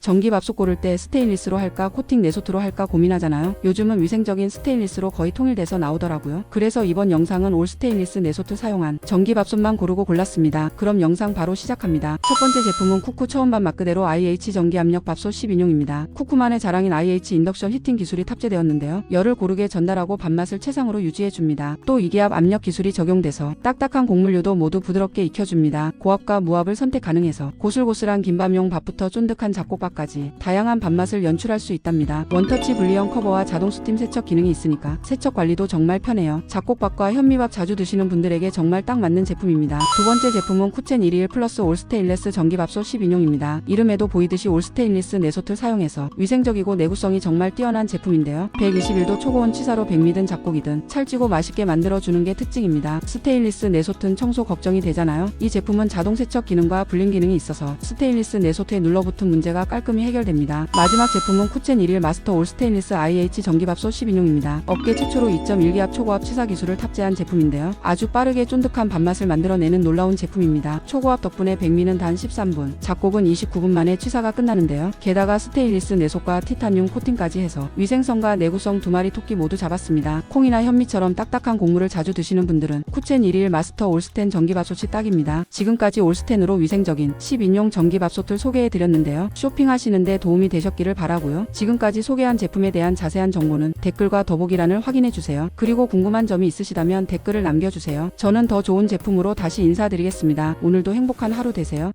전기밥솥 고를 때 스테인리스로 할까 코팅 내소트로 할까 고민하잖아요. 요즘은 위생적인 스테인리스로 거의 통일돼서 나오더라고요. 그래서 이번 영상은 올 스테인리스 내소트 사용한 전기밥솥만 고르고 골랐습니다. 그럼 영상 바로 시작합니다. 첫 번째 제품은 쿠쿠 처음밥 말 그대로 IH 전기압력 밥솥 10인용입니다. 쿠쿠만의 자랑인 IH 인덕션 히팅 기술이 탑재되었는데요. 열을 고르게 전달하고 밥맛을 최상으로 유지해줍니다. 또 이기압 압력 기술이 적용돼서 딱딱한 곡물류도 모두 부드럽게 익혀줍니다. 고압과 무압을 선택 가능해서 고슬고슬한 김밥용 밥부터 쫀득한 잡곡밥 까지 다양한 밥맛을 연출할 수 있답니다. 원터치 분리형 커버와 자동 스팀 세척 기능이 있으니까 세척 관리도 정말 편해요. 잡곡밥과 현미밥 자주 드시는 분들에게 정말 딱 맞는 제품입니다. 두 번째 제품은 쿠첸 121 플러스 올 스테인레스 전기밥솥 10인용입니다. 이름에도 보이듯이 올 스테인리스 내소트를 사용해서 위생적이고 내구성이 정말 뛰어난 제품인데요. 121도 초고온 치사로 백미든 잡곡이든 찰지고 맛있게 만들어주는 게 특징입니다. 스테인리스 내소트는 청소 걱정이 되잖아요. 이 제품은 자동 세척 기능과 불림 기능이 있어서 스테인리스 내소트에 눌러붙은 문제가 깔 끔히 해결됩니다. 마지막 제품은 쿠첸 1일 마스터 올 스테인리스 IH 전기밥솥 10인용입니다. 업계 최초로 2.1기압 초고압 치사 기술을 탑재한 제품인데요. 아주 빠르게 쫀득한 밥맛을 만들어내는 놀라운 제품입니다. 초고압 덕분에 백미는 단 13분, 잡곡은 29분 만에 취사가 끝나는데요. 게다가 스테인리스 내속과 티타늄 코팅까지 해서 위생성과 내구성 두 마리 토끼 모두 잡았습니다. 콩이나 현미처럼 딱딱한 곡물을 자주 드시는 분들은 쿠첸 1일 마스터 올스텐 전기밥솥이 딱입니다. 지금까지 올스텐으로 위생적인 10인용 전기밥솥을 소개해드렸는데요. 쇼핑 하시는데 도움이 되셨기를 바라고요. 지금까지 소개한 제품에 대한 자세한 정보는 댓글과 더보기란을 확인해주세요. 그리고 궁금한 점이 있으시다면 댓글을 남겨주세요. 저는 더 좋은 제품으로 다시 인사드리겠습니다. 오늘도 행복한 하루 되세요.